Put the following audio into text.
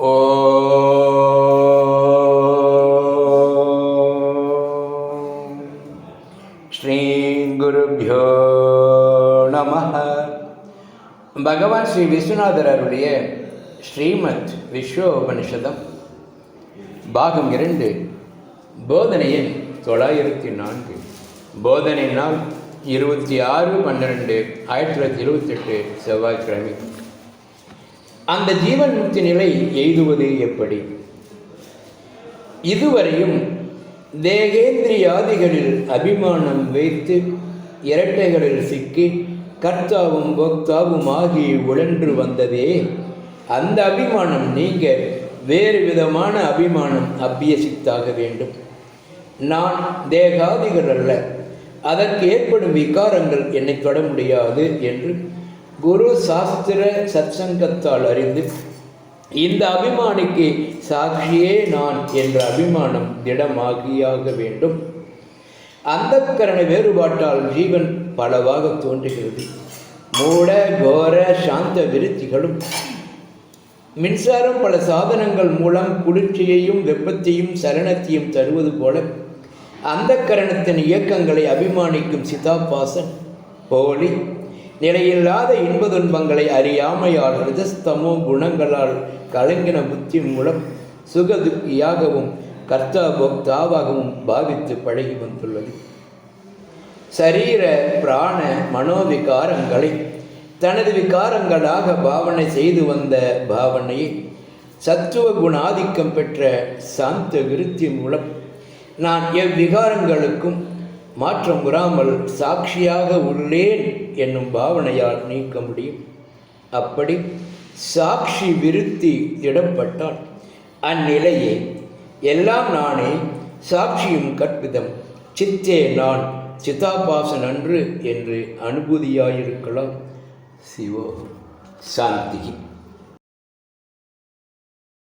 ஓ ஸ்ரீ நம பகவான் ஸ்ரீ விஸ்வநாதர் அருடைய ஸ்ரீமத் விஸ்வோபனிஷதம் பாகம் இரண்டு போதனையின் தொள்ளாயிரத்தி நான்கு. போதனை நாள் இருபத்தி ஆறு பன்னிரெண்டு ஆயிரத்தி தொள்ளாயிரத்தி இருபத்தெட்டு செவ்வாய்க்கிழமை. அந்த ஜீவன் முக்தி நிலை எய்துவது எப்படி? இதுவரையும் தேகேந்திரியாதிகளில் அபிமானம் வைத்து இரட்டைகளில் சிக்கி கர்த்தாவும் போக்தாவும் ஆகி உழன்று வந்ததே அந்த அபிமானம் நீங்க வேறு விதமான அபிமானம் அபியசித்தாக வேண்டும். நான் தேகாதிகள் அல்ல அதற்கு ஏற்படும் விகாரங்கள் என்னை தொட முடியாது என்று குரு சாஸ்திர சத்சங்கத்தால் அறிந்து இந்த அபிமானிக்கு சாட்சியே நான் என்ற அபிமானம் திடமாகியாக வேண்டும். அந்த கரண வேறுபாட்டால் ஜீவன் பலவாக தோன்றுகிறது. மூட கோர சாந்த விருத்திகளும். மின்சாரம் பல சாதனங்கள் மூலம் குளிர்ச்சியையும் வெப்பத்தையும் சரணத்தையும் தருவது போல அந்த கரணத்தின் இயக்கங்களை அபிமானிக்கும் சிதாபாசன் போலி நிலையில்லாத இன்ப துன்பங்களை அறியாமையால் ரிதஸ்தமோ குணங்களால் கலங்கின புத்தி மூலம் சுகதுக்கியாகவும் கர்த்தா போக்தாவாகவும் பாவித்து பழகி வந்துள்ளது. சரீர பிராண மனோவிகாரங்களை தனது விகாரங்களாக பாவனை செய்து வந்த பாவனையை சத்துவ குணாதிக்கம் பெற்ற சாந்த விருத்தி மூலம் நான் எவ்விகாரங்களுக்கும் மாற்றம் உறாமல் சாட்சியாக உள்ளேன் என்னும் பாவனையால் நீக்க முடியும். அப்படி சாட்சி விருத்தி இடப்பட்டால் அந்நிலையே எல்லாம் நானே சாட்சியும் கற்பிதம். சித்தே நான் சிதாபாசன் அன்று என்று அனுபூதியாயிருக்கலாம். சிவோ சாந்தி